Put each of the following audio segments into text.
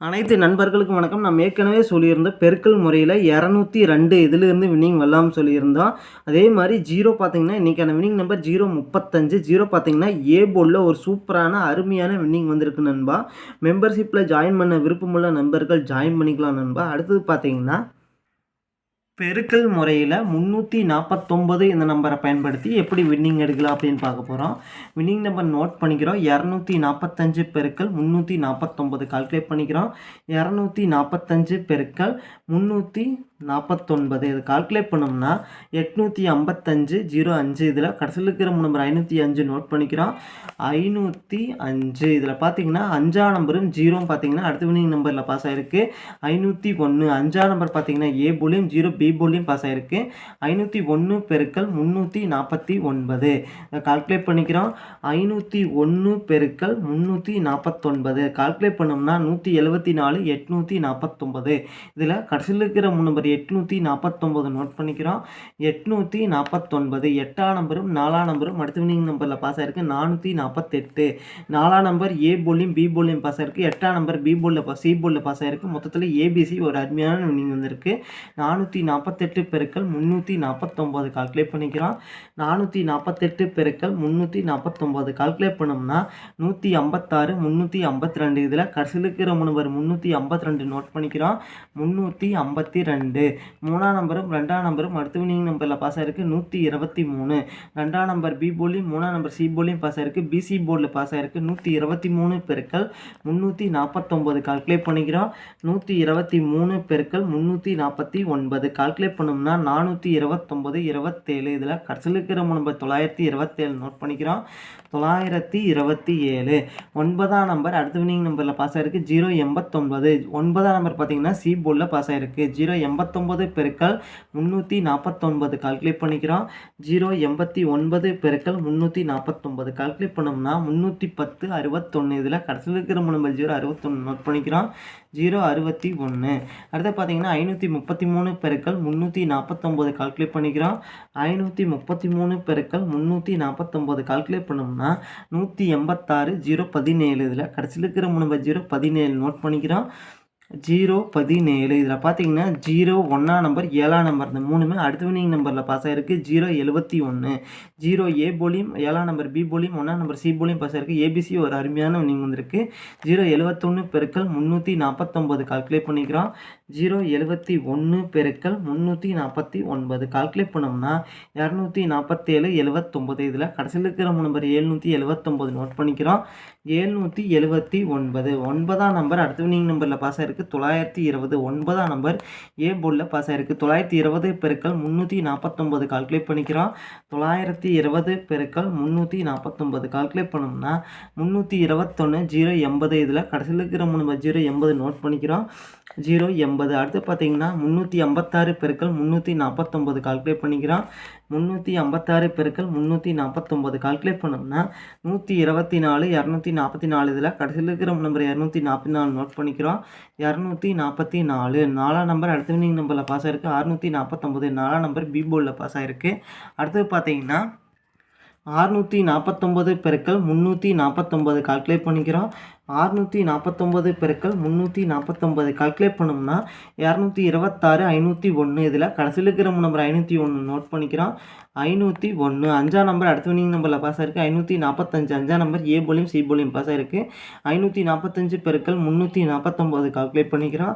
அனைத்து நண்பர்களுக்கும் வணக்கம். நம்ம ஏற்கனவே சொல்லியிருந்த பெருக்கல் முறையில் இரநூத்தி ரெண்டு இதிலிருந்து வின்னிங் வரலாம் சொல்லியிருந்தோம். அதே மாதிரி ஜீரோ பார்த்தீங்கன்னா இன்றைக்கான வின்னிங் நம்பர் ஜீரோ முப்பத்தஞ்சு. ஜீரோ பார்த்தீங்கன்னா ஏ போர்டில் ஒரு சூப்பரான அருமையான வின்னிங் வந்திருக்கு நண்பா. மெம்பர்ஷிப்பில் ஜாயின் பண்ண விருப்பமுள்ள நண்பர்கள் ஜாயின் பண்ணிக்கலாம் நண்பா. அடுத்தது பார்த்தீங்கன்னா பெருக்கல் முறையில் முந்நூற்றி நாற்பத்தொம்பது இந்த நம்பரை பயன்படுத்தி எப்படி வின்னிங் எடுக்கலாம் அப்படின்னு பார்க்க போகிறோம் வின்னிங் நம்பர் நோட் பண்ணிக்கிறோம். இரநூத்தி நாற்பத்தஞ்சு பெருக்கல் முந்நூற்றி நாற்பத்தொம்பது கால்குலேட் பண்ணிக்கிறோம். இரநூத்தி நாற்பத்தஞ்சு பெருக்கல் முந்நூற்றி நாற்பத்தொன்பது இது கால்குலேட் பண்ணோம்னா எட்நூற்றி ஐம்பத்தஞ்சு ஜீரோ அஞ்சு. இதில் கடைசியில் இருக்கிற நம்பர் ஐநூற்றி அஞ்சு நோட் பண்ணிக்கிறோம். ஐநூற்றி அஞ்சு. இதில் பார்த்தீங்கன்னா அஞ்சா நம்பரும் ஜீரோவும் பார்த்தீங்கன்னா அடுத்த வினிங் நம்பரில் பாஸ் ஆகிருக்கு ஐநூற்றி ஒன்று அஞ்சா நம்பர் பார்த்தீங்கன்னா ஏ போலியும் ஜீரோ பி போலியும் பாஸ் ஆகிருக்கு ஐநூற்றி ஒன்று பெருக்கல் முந்நூற்றி நாற்பத்தி ஒன்பது. இதை கால்குலேட் பண்ணிக்கிறோம். ஐநூற்றி ஒன்று பெருக்கல் முந்நூற்றி நாற்பத்தொன்பது கால்குலேட் பண்ணோம்னா நூற்றி எழுபத்தி நாலு எட்நூற்றி நாற்பத்தொம்பது இதில் கடைசியில் இருக்கிற நம்பர் எட்நூற்றி நாற்பத்தொம்போது நோட் பண்ணிக்கிறோம். எட்நூற்றி நாற்பத்தொன்பது எட்டாம் நம்பரும் நாலாம் நம்பரும் அடுத்த வினிங் நம்பரில் பாஸ் ஆயிருக்கு நானூற்றி நாற்பத்தெட்டு நாலாம் நம்பர் ஏ போலியும் பி போலியும் பாஸ் ஆயிருக்கு. எட்டாம் நம்பர் பி போலில் பாஸ் சி போலில் பாஸ் ஆயிருக்கு. மொத்தத்தில் ஏபிசி ஒரு அருமையான வினிங் வந்திருக்கு. நானூற்றி நாற்பத்தெட்டு பெருக்கள் முந்நூற்றி நாற்பத்தொம்போது கால்குலேட் பண்ணிக்கிறோம். நானூற்றி நாற்பத்தெட்டு பெருக்கள் முந்நூற்றி நாற்பத்தொம்போது கால்குலேட் பண்ணோம்னா நூற்றி ஐம்பத்தாறு முந்நூற்றி ஐம்பத்தி ரெண்டு இதில் கடைசியில் இருக்கிற நம்பர் முந்நூற்றி ஐம்பத்தி ரெண்டு நோட் பண்ணிக்கிறோம். முந்நூற்றி ஐம்பத்தி ரெண்டு. ரெண்டு மூணாம் நம்பரும் ரெண்டாம் நம்பரும் அடுத்து வினிங் நம்பரில் பாஸ் ஆயிருக்கு நூற்றி இருபத்தி மூணு. ரெண்டாம் நம்பர் பி போலியும் மூணாம் நம்பர் சி போலியும் பாஸ் ஆயிருக்கு. பிசி போர்டில் பாஸ் ஆயிருக்கு நூற்றி இருபத்தி மூணு பெருக்கள் முந்நூற்றி நாற்பத்தொம்போது கால்குலேட் பண்ணிக்கிறோம். நூற்றி இருபத்தி மூணு பெருக்கள் முந்நூற்றி நாற்பத்தி ஒன்பது. கால்குலேட் பண்ணோம்னா நானூற்றி இருபத்தொம்போது இருபத்தேழு. இதில் கடைசியில் இருக்கிற நம்பர் தொள்ளாயிரத்தி இருபத்தேழு நோட் பண்ணிக்கிறோம். தொள்ளாயிரத்தி இருபத்தி ஏழு ஒன்பதாம் நம்பர் அடுத்த வினிங் நம்பரில் பாஸ் ஆயிருக்கு. ஜீரோ எண்பத்தொன்பது. ஒன்பதாம் நம்பர் பார்த்தீங்கன்னா சி போர்டில் பாஸ் ஆயிருக்கு. ஜீரோ எண்பத்தொம்பது பெருக்கள் முந்நூற்றி நாற்பத்தொன்பது கால்குலேட் பண்ணிக்கிறோம். ஜீரோ எண்பத்தி ஒன்பது பெருக்கள் முந்நூற்றி நாற்பத்தொம்பது கால்குலேட் பண்ணோம்னா முந்நூற்றி பத்து அறுபத்தொன்று இதில் கடைசியில் இருக்கிற நம்பர் ஜீரோ அறுபத்தொன்று நோட் பண்ணிக்கிறோம். ஜீரோ அறுபத்தி ஒன்று அடுத்து பார்த்தீங்கன்னா ஐநூற்றி முப்பத்தி மூணு பெருக்கள் முந்நூற்றி நாற்பத்தொம்போது கால்குலேட் பண்ணிக்கிறோம். ஐநூற்றி முப்பத்தி மூணு பெருக்கள் முந்நூற்றி நாற்பத்தொம்போது கால்குலேட் பண்ணோம்னா நூற்றி எண்பத்தாறு ஜீரோ பதினேழு. இதில் கடைசியில் இருக்கிற நம்பர் ஜீரோ பதினேழு நோட் பண்ணிக்கிறோம். ஜீரோ பதினேழு. இதில் பார்த்தீங்கன்னா ஜீரோ ஒன்றாம் நம்பர் ஏழாம் நம்பர் இந்த மூணுமே அடுத்த வினிங் நம்பரில் பாஸ் ஆகிருக்கு ஜீரோ எழுபத்தி ஒன்று ஜீரோ ஏ போலியும் ஏழாம் நம்பர் பி போலியும் ஒன்றாம் நம்பர் சி போலியும் பாஸ் ஆகிருக்கு ஏபிசி ஒரு அருமையான வினிங் வந்திருக்கு. ஜீரோ எழுபத்தொன்று பெருக்கள் முந்நூற்றி நாற்பத்தொம்பது கால்குலேட் பண்ணிக்கிறோம். ஜீரோ எழுபத்தி ஒன்று பெருக்கள் முந்நூற்றி நாற்பத்தி ஒன்பது. கால்குலேட் பண்ணோம்னா இரநூத்தி நாற்பத்தேழு எழுபத்தொம்பது இதில் கடைசியில் இருக்கிற நம்பர் ஏழ்நூற்றி எழுபத்தொம்பது நோட் பண்ணிக்கிறோம். ஏழ்நூற்றி எழுபத்தி ஒன்பது. ஒன்பதாம் நம்பர் அடுத்த வினிங் நம்பரில் பாஸ் ஆயிருக்கு தொள்ளாயிரத்தி இருபது ஒன்பதாம் நம்பர். ஏ போர்டில் பாஸ் ஆயிருக்கு. தொள்ளாயிரத்தி இருபது பெருக்கள் முந்நூற்றி நாற்பத்தொம்பது கால்குலேட் பண்ணிக்கிறோம். தொள்ளாயிரத்தி இருபது பெருக்கள் முந்நூற்றி நாற்பத்தொம்பது கால்குலேட் பண்ணோம்னா முந்நூற்றி இருபத்தொன்று ஜீரோ எண்பது இதில் கடைசியில் இருக்கிற மூணு ஜீரோ எண்பது நோட் பண்ணிக்கிறோம். ஜீரோ எண்பது. அடுத்து பார்த்தீங்கன்னா முந்நூற்றி ஐம்பத்தாறு பெருக்கள் முந்நூற்றி நாற்பத்தொம்பது கால்குலேட் பண்ணிக்கிறோம். முந்நூற்றி ஐம்பத்தாறு பெருக்கள் முந்நூற்றி நாற்பத்தொம்பது கால்குலேட் பண்ணோம்னா நூற்றி இருபத்தி நாலு இரநூத்தி நாற்பத்தி நாலு இதில் கடைசியில் இருக்கிற நம்பர் இரநூத்தி நாற்பத்தி நாலு நோட் பண்ணிக்கிறோம். இரநூத்தி நாற்பத்தி நாலு நாலாம் நம்பர் அடுத்த வினிங் நம்பரில் பாஸ் ஆயிருக்கு. அறுநூற்றி நாற்பத்தொம்பது நாலாம் நம்பர் பி போர்டில் பாஸ் ஆயிருக்கு. அடுத்தது பார்த்தீங்கன்னா அறுநூற்றி நாற்பத்தொம்பது பெருக்கள் முந்நூற்றி நாற்பத்தொம்பது கால்குலேட் பண்ணிக்கிறோம். அறுநூற்றி நாற்பத்தொம்பது பெருக்கள் முந்நூற்றி நாற்பத்தொம்பது கல்குலேட் பண்ணோம்னா இரநூத்தி இருபத்தாறு ஐநூற்றி ஒன்று. இதில் கடைசியில் இருக்கிற நம்பர் ஐநூற்றி ஒன்று நோட் பண்ணிக்கிறோம். ஐநூற்றி ஒன்று அஞ்சாம் நம்பர் அடுத்த வினிங் நம்பரில் பாஸ் ஆயிருக்கு. ஐநூற்றி நாற்பத்தஞ்சு அஞ்சாம் நம்பர் ஏ போலியும் சி போலியும் பாஸ் ஆயிருக்கு. ஐநூற்றி நாற்பத்தஞ்சு பெருக்கள் முந்நூற்றி நாற்பத்தொம்பது கால்குலேட் பண்ணிக்கிறோம்.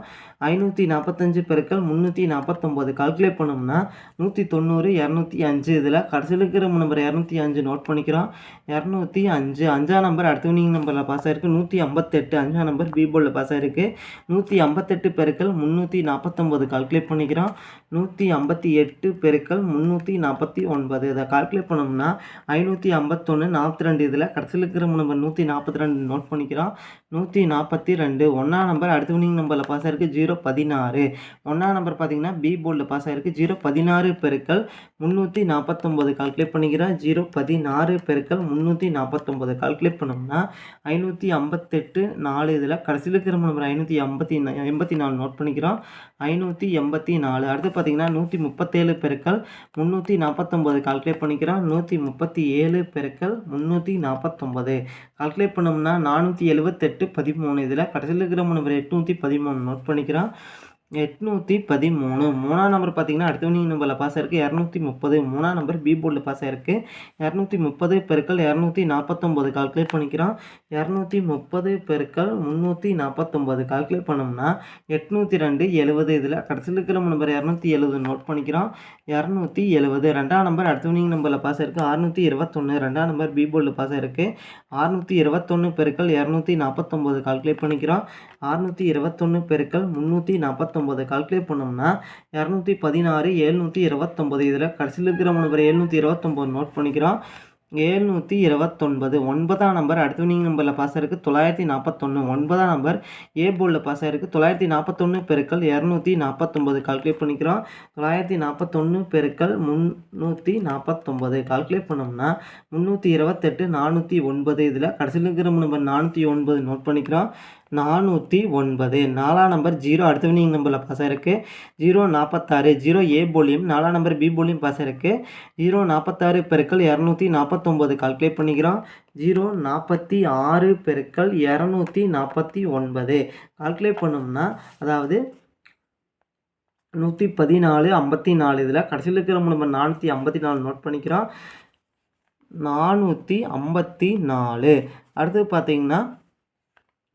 ஐநூற்றி நாற்பத்தஞ்சு பெருக்கள் முந்நூற்றி நாற்பத்தொம்பது கால்குலேட் பண்ணோம்னா நூற்றி தொண்ணூறு இரநூத்தி அஞ்சு. இதில் கடைசியில் இருக்கிற நம்பர் இரநூத்தி அஞ்சு நோட் பண்ணிக்கிறோம். இரநூத்தி அஞ்சு. அஞ்சாம் நம்பர் அடுத்த வினிங் நம்பரில் பாஸ் ஆயிருக்கு. நூற்றி ஐம்பத்தெட்டு அஞ்சாம் நம்பர் பி போர்டில் பாஸ் ஆகிருக்கு நூற்றி ஐம்பத்தெட்டு பெருக்கள் முந்நூற்றி நாற்பத்தொம்பது கால்குலேட் பண்ணிக்கிறோம். நூற்றி ஐம்பத்தி எட்டு பெருக்கள் முந்நூற்றி நாற்பத்தி ஒன்பது. இதை கால்குலேட் பண்ணோம்னா ஐநூற்றி ஐம்பத்தொன்று நாற்பத்தி ரெண்டு இதில் கடைசியில் இருக்கிற நம்பர் நூற்றி நாற்பத்தி ரெண்டு நோட் பண்ணிக்கிறோம். நூற்றி நாற்பத்தி ரெண்டு ஒன்றாம் நம்பர் அடுத்த வினிங் நம்பரில் பாஸ் ஆகிருக்கு ஜீரோ பதினாறு. ஒன்றாம் நம்பர் பார்த்தீங்கன்னா பி போர்டில் பாஸ் ஆகிருக்கு ஜீரோ பதினாறு பெருக்கள் முந்நூற்றி நாற்பத்தொம்பது கால்குலேட் பண்ணிக்கிறோம். ஜீரோ பதினாறு பெருக்கள் முந்நூற்றி நாற்பத்தொம்பது கால்குலேட் பண்ணோம்னா ஐநூற்றி ஐம்பத்தி இருபத்தெட்டு நாலு இதில் கடைசியில் இருக்கிற நம்பர் ஐநூற்றி எண்பத்தி எண்பத்தி நாலு நோட் பண்ணிக்கிறோம். ஐநூற்றி எண்பத்தி நாலு. அடுத்து பார்த்தீங்கன்னா நூற்றி முப்பத்தேழு பெருக்கள் முந்நூற்றி நாற்பத்தொம்போது கால்குலேட் பண்ணிக்கிறோம். நூற்றி முப்பத்தி ஏழு பெருக்கள் முந்நூற்றி நாற்பத்தொம்போது. கால்குலேட் பண்ணோம்னா நானூற்றி எழுபத்தெட்டு பதிமூணு இதில் கடைசியில் இருக்கிற நம்பர் எட்நூற்றி பதிமூணு நோட் பண்ணிக்கிறோம். எட்நூற்றி பதிமூணு. மூணாம் நம்பர் பார்த்தீங்கன்னா அடுத்த நம்பரில் பாஸ் ஆயிருக்கு. இரநூத்தி முப்பது. மூணாம் நம்பர் பி போர்டில் பாஸ் ஆயிருக்கு. இரநூத்தி முப்பது பெருக்கள் இரநூத்தி நாற்பத்தொம்போது கால்குலேட் பண்ணிக்கிறோம். இரநூத்தி முப்பது பெருக்கள் முந்நூற்றி நாற்பத்தொம்போது கால்குலேட் பண்ணோம்னா எட்நூற்றி ரெண்டு எழுபது இதில் கடைசியில் இருக்கிற நம்பர் இரநூத்தி எழுபது நோட் பண்ணிக்கிறோம். இரநூத்தி எழுபது. ரெண்டாம் நம்பர் அடுத்த நம்பரில் பாஸ் ஆயிருக்கு. அறுநூற்றி இருபத்தொன்று ரெண்டாம் நம்பர் பி போர்டில் பாஸ் ஆயிருக்கு. அறுநூற்றி இருபத்தொன்று பெருக்கள் இரநூத்தி நாற்பத்தொம்போது கால்குலேட் பண்ணிக்கிறோம். அறுநூற்றி இருபத்தொன்று பெருக்கள் முந்நூற்றி நாற்பத்தொம்போது கால்குலேட் பண்ணோம்னா இரநூத்தி பதினாறு எழுநூற்றி இருபத்தொம்போது. இதில் கடைசியில் இருக்கிற நம்பர் எழுநூற்றி இருபத்தொம்போது நோட் பண்ணிக்கிறோம். ஏழ்நூற்றி இருபத்தொன்பது. ஒன்பதாம் நம்பர் அடுத்த வினிங் நம்பரில் பாஸ் ஆயிருக்கு தொள்ளாயிரத்தி நாற்பத்தொன்று ஒன்பதாம் நம்பர் ஏ போர்டில் பாஸ் ஆயிருக்கு தொள்ளாயிரத்தி நாற்பத்தொன்று பெருக்கள் இரநூத்தி நாற்பத்தொம்போது கால்குலேட் பண்ணிக்கிறோம். தொள்ளாயிரத்தி நாற்பத்தொன்று பெருக்கள் முந்நூற்றி நாற்பத்தொம்போது கால்குலேட் பண்ணோம்னா முந்நூற்றி இருபத்தெட்டு நானூற்றி ஒன்பது. இதில் கடைசியில் இருக்கிற நம்பர் நானூற்றி ஒன்பது நோட் பண்ணிக்கிறோம். நானூற்றி ஒன்பது. நாலாம் நம்பர் ஜீரோ. அடுத்த வினிங் நம்பரில் பாஸ் ஆயிருக்கு. ஜீரோ நாற்பத்தாறு ஜீரோ ஏ போலியும் நாலாம் நம்பர் பி போலியும் பாஸ் ஆயிருக்கு. ஜீரோ நாற்பத்தாறு பெருக்கள் இரநூத்தி நாற்பத்தொம்போது. கால்குலேட் பண்ணிக்கிறோம். ஜீரோ நாற்பத்தி ஆறு பெருக்கள் இரநூத்தி நாற்பத்தி ஒன்பது. கால்குலேட் பண்ணோம்னா அதாவது நூற்றி பதினாலு ஐம்பத்தி நாலு இதில் கடைசியில் இருக்கிற நம்பர் நானூற்றி ஐம்பத்தி நாலு நோட் பண்ணிக்கிறோம். நானூற்றி ஐம்பத்தி நாலு. அடுத்து பார்த்தீங்கன்னா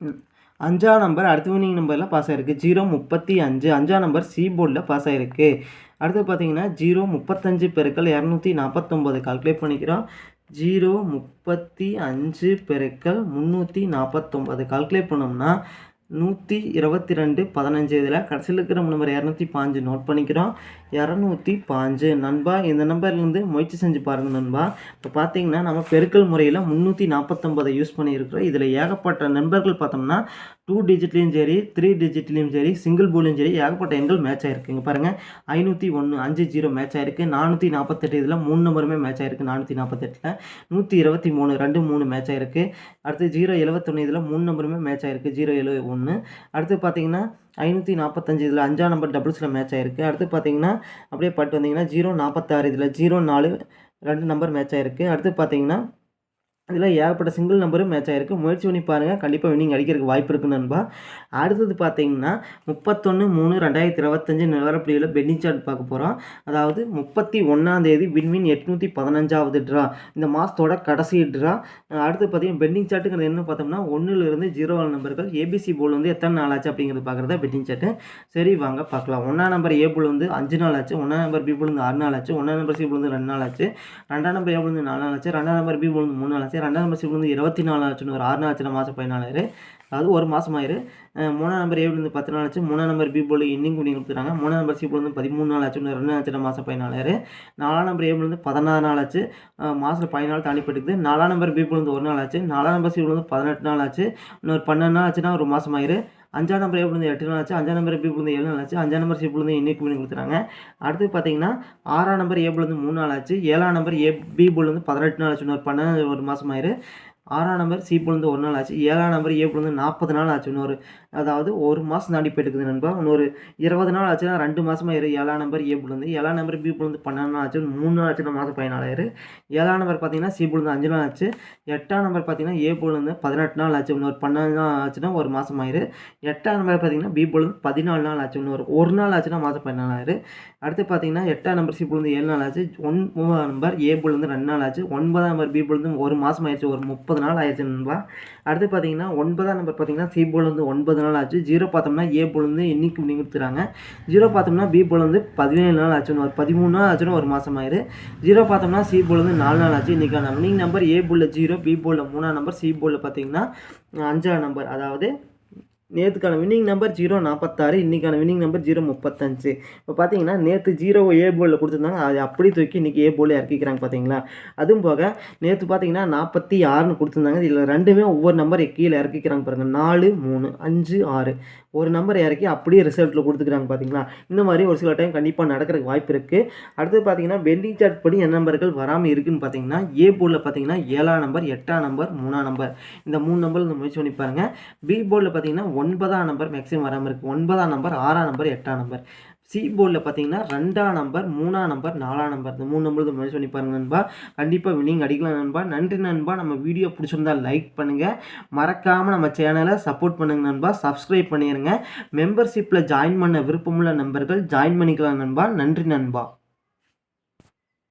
ம், அஞ்சாம் நம்பர் அடுத்த வினிங் நம்பரில் பாஸ் ஆயிருக்கு. ஜீரோ முப்பத்தி அஞ்சு அஞ்சாம் நம்பர் சி போர்டில் பாஸ் ஆயிருக்கு. அடுத்து பார்த்தீங்கன்னா ஜீரோ முப்பத்தஞ்சு பெருக்கள் இரநூத்தி நாற்பத்தொம்போது கால்குலேட் பண்ணிக்கிறோம். ஜீரோ முப்பத்தி அஞ்சு பெருக்கள் முந்நூற்றி நாற்பத்தொம்போது கால்குலேட் பண்ணோம்னா நூற்றி இருபத்தி ரெண்டு பதினஞ்சு இதில் கடைசியில் இருக்கிற நம்பர் இரநூத்தி பாஞ்சு நோட் பண்ணிக்கிறோம். இரநூத்தி பாஞ்சு. நண்பா இந்த நம்பர்லேருந்து முயற்சி செஞ்சு பாருங்கள் நண்பா. இப்போ பார்த்தீங்கன்னா நம்ம பெருக்கல் முறையில் முந்நூற்றி நாற்பத்தொம்பதை யூஸ் பண்ணியிருக்கிறோம். இதில் ஏகப்பட்ட நண்பர்கள் பார்த்தோம்னா டூ டிஜிட்லேயும் சரி த்ரீ டிஜிட்லேயும் சரி சிங்கிள் போலையும் சரி ஏகப்பட்ட எண்கள் மேட்ச் ஆகிருக்குங்க இங்கே பாருங்கள் ஐநூற்றி ஒன்று அஞ்சு ஜீரோ மேட்ச் ஆயிருக்கு. நானூற்றி நாற்பத்தெட்டு இதில் மூணு நம்பருமே மேட்ச் ஆயிருக்கு நானூற்றி நாற்பத்தெட்டில் நூற்றி இருபத்தி மூணு ரெண்டு மூணு மேட்ச் ஆயிருக்கு. அடுத்து ஜீரோ எழுபத்தொன்று இதில் மூணு நம்பருமே மேட்ச் ஆயிருக்கு ஜீரோ எழு ஒன்று அடுத்து பார்த்தீங்கன்னா ஐநூற்றி நாற்பத்தஞ்சு இதில் அஞ்சாம் நம்பர் டபுள்ஸில் மேட்ச் ஆயிருக்கு. அடுத்து பார்த்தீங்கன்னா அப்படியே பட்டு வந்தீங்கன்னா ஜீரோ நாற்பத்தாறு இதில் ஜீரோ நாலு ரெண்டு நம்பர் மேட்ச் ஆயிருக்கு. அடுத்து பார்த்தீங்கன்னா இதில் ஏகப்பட்ட சிங்கிள் நம்பரும் மேட்ச் ஆகிருக்கு முயற்சி பண்ணி பாருங்கள் கண்டிப்பாக வினிங் அடிக்கிறதுக்கு வாய்ப்பு இருக்கு நண்பா. அடுத்தது பார்த்தீங்கன்னா முப்பத்தொன்று மூணு ரெண்டாயிரத்தி இருபத்தஞ்சு நிலவரப்படியில் பெட்டிங் சார்ட் பார்க்க போகிறோம் அதாவது முப்பத்தி ஒன்றாந்தேதி விண்வின் எட்நூற்றி பதினஞ்சாவது ட்ரா இந்த மாதத்தோட கடைசி ட்ரா அடுத்து பார்த்தீங்கன்னா பெண்டிங் சார்ட்டுங்கிறது என்ன பார்த்தோம்னா ஒன்றுலேருந்து ஜீரோ நம்பர்கள் ஏபிசி போல் வந்து எத்தனை நாள் ஆச்சு அப்படிங்கிறது பார்க்குறதா பெட்டிங் சார்ட்டு சரி வாங்க பார்க்கலாம். ஒன்றாம் நம்பர் ஏ போல் வந்து அஞ்சு நாள் ஆச்சு. ஒன்றாம் நம்பர் பி போல் வந்து ஆறு நாள் ஆச்சு. ஒன்றாம் நம்பர் சி போல் வந்து ரெண்டு நாள் ஆச்சு. ரெண்டாம் நம்பர் ஏ போல் வந்து நாலு நாள் ஆச்சு. ரெண்டாம் நம்பர் பி போல் வந்து மூணு நாள் ஆச்சு. ரெண்டாம் நம்பர் வந்து இருபத்தி நாலு ஆச்சுன்னு ஒரு ஆறு நாள் ஆச்சு மாதம் பதினாலாயிரு அதாவது ஒரு மாதம் ஆயிரு. அஹ் மூணாம் நம்பர் ஏ வந்து பத்து நாள் ஆச்சு. மூணாம் நம்பர் பி போல் இன்னிங் பண்ணி கொடுத்துறாங்க மூணாம் நம்பர் சி போல் வந்து பதிமூணு நாள் ஆச்சு. ஒன்று ரெண்டு நாள் ஆச்சு. மாதம் பதினாலாயிரு. நாலாம் நம்பர் ஏ வந்து பதினாறு நாள் ஆச்சு. மாதத்தில் பதினாலு தாண்டி நாலாம் நம்பர் பி போல் வந்து ஒரு நாள் ஆச்சு. நாலாம் நம்பர் சி போல் வந்து பதினெட்டு நாள் ஆச்சு. இன்னொரு பன்னெண்டு நாள் ஆச்சுன்னா ஒரு மாதம் ஆயிரு. அஞ்சாம் நம்பர் ஏ வந்து எட்டு நாள் ஆச்சு. அஞ்சாம் நம்பர் பி வந்து ஏழு நாள் ஆச்சு. அஞ்சாம் நம்பர் சி புழுந்து இன்னைக்கு பண்ணி கொடுத்துறாங்க அடுத்து பார்த்தீங்கன்னா ஆறாம் நம்பர் ஏ புழுந்து மூணு நாள் ஆச்சு. ஏழாம் நம்பர் ஏ பி புழுந்து பதினெட்டு நாள் ஆச்சு. இன்னொரு பன்னெண்டு ஒரு மாதம் ஆயிரு. ஆறாம் நம்பர் சி வந்து ஒரு நாள் ஆச்சு. ஏழாம் நம்பர் ஏ வந்து நாற்பது நாள் ஆச்சு. இன்னொரு அதாவது ஒரு மாதம் தாண்டி போயிட்டுக்குது நண்பா. இன்னொரு இருபது நாள் ஆச்சுன்னா ரெண்டு மாதமாக இரு. ஏழாம் நம்பர் ஏ வந்து ஏழாம் நம்பர் பி வந்து பன்னெண்டு நாள் ஆச்சு. மூணு நாள் ஆச்சுன்னா மாதம் பதினாலாயிரம் ஏழாம் நம்பர் பார்த்தீங்கன்னா சி புலந்து அஞ்சு நாள் ஆச்சு. எட்டாம் நம்பர் பார்த்தீங்கன்னா ஏ வந்து பதினெட்டு நாள் ஆச்சு. இன்னொரு பன்னெண்டு நாள் ஆச்சுன்னா ஒரு மாதம் ஆயிரு எட்டாம் நம்பர் பார்த்தீங்கன்னா பி வந்து பதினாலு நாள் ஆச்சு. இன்னொரு ஒரு நாள் ஆச்சுன்னா மாதம் பதினாலாயிரம் அடுத்து பார்த்தீங்கன்னா எட்டாம் நம்பர் சி புலந்து ஏழு நாள் ஆச்சு. ஒன்பதாம் நம்பர் ஏ புலந்து ரெண்டு நாள் ஆச்சு. ஒன்பதாம் நம்பர் பி புலந்து ஒரு மாதம் ஆயிடுச்சு ஒரு முப்பது நாள் ஆயிடுச்சு நண்பா. அடுத்து பார்த்தீங்கன்னா ஒன்பதாம் நம்பர் பார்த்தீங்கன்னா சி புலந்து ஒன்பது நாள் ஆச்சு. ஜீரோ பார்த்தோம்னா ஏ பொழுது இன்னைக்கு பண்ணி கொடுத்துறாங்க. ஜீரோ பார்த்தோம்னா பி பொழுது பதினேழு நாள் ஆச்சுன்னு ஒரு பதிமூணு நாள் ஆச்சுன்னு ஒரு மாதம் ஆயிரு. ஜீரோ பார்த்தோம்னா சி பொழுது நாலு நாள் ஆச்சு. இன்றைக்கான வினிங் நம்பர் ஏ போலில் ஜீரோ பி போலில் மூணாம் நம்பர் சி போலில் பார்த்தீங்கன்னா அஞ்சாம் நம்பர் அதாவது நேற்றுக்கான வின்னிங் நம்பர் ஜீரோ நாற்பத்தாறு இன்றைக்கான வின்னிங் நம்பர் ஜீரோ முப்பத்தஞ்சு. இப்போ பார்த்தீங்கன்னா நேற்று ஜீரோ ஏ போலில் கொடுத்துருந்தாங்க. அது அப்படி தூக்கி இன்றைக்கி ஏ போர்டில் இறக்கிக்கிறாங்க பார்த்தீங்களா அதுவும் போக நேற்று பார்த்தீங்கன்னா நாற்பத்தி ஆறுன்னு கொடுத்துருந்தாங்க. இதில் ரெண்டுமே ஒவ்வொரு நம்பர் கீழே இறக்கிக்கிறாங்க பாருங்கள் நாலு மூணு அஞ்சு ஆறு. ஒரு நம்பர் இறக்கி அப்படியே ரிசல்ட்டில் கொடுத்துக்கிறாங்க பார்த்தீங்களா இந்த மாதிரி ஒரு சில டைம் கண்டிப்பாக நடக்கிறதுக்கு வாய்ப்பு இருக்குது அடுத்து பார்த்தீங்கன்னா பெண்டிங் சார்ட் படி என்ன நம்பர்கள் வராமல் இருக்குன்னு பார்த்தீங்கன்னா ஏ போர்டில் பார்த்தீங்கன்னா ஏழாம் நம்பர் எட்டாம் நம்பர் மூணாம் நம்பர் இந்த மூணு நம்பர் இந்த முயற்சி பண்ணி பாருங்கள் பி போர்டில் பார்த்தீங்கன்னா ஒன்பதாம் நம்பர் மேக்ஸிமம் வராமல் இருக்குது ஒன்பதாம் நம்பர் ஆறாம் நம்பர் எட்டாம் நம்பர் சி போர்டில் பார்த்தீங்கன்னா ரெண்டாம் நம்பர் மூணாம் நம்பர் நாலாம் நம்பர் இந்த மூணு நம்பர் முயற்சி பண்ணி பாருங்க நண்பா. கண்டிப்பாக வினிங் அடிக்கலாம் நண்பா. நன்றி நண்பா. நம்ம வீடியோ பிடிச்சிருந்தா லைக் பண்ணுங்கள் மறக்காமல் நம்ம சேனலை சப்போர்ட் பண்ணுங்க நண்பா. சப்ஸ்கிரைப் பண்ணிடுங்க மெம்பர்ஷிப்பில் ஜாயின் பண்ண விருப்பமுள்ள நண்பர்கள் ஜாயின் பண்ணிக்கலாம் நண்பா. நன்றி நண்பா.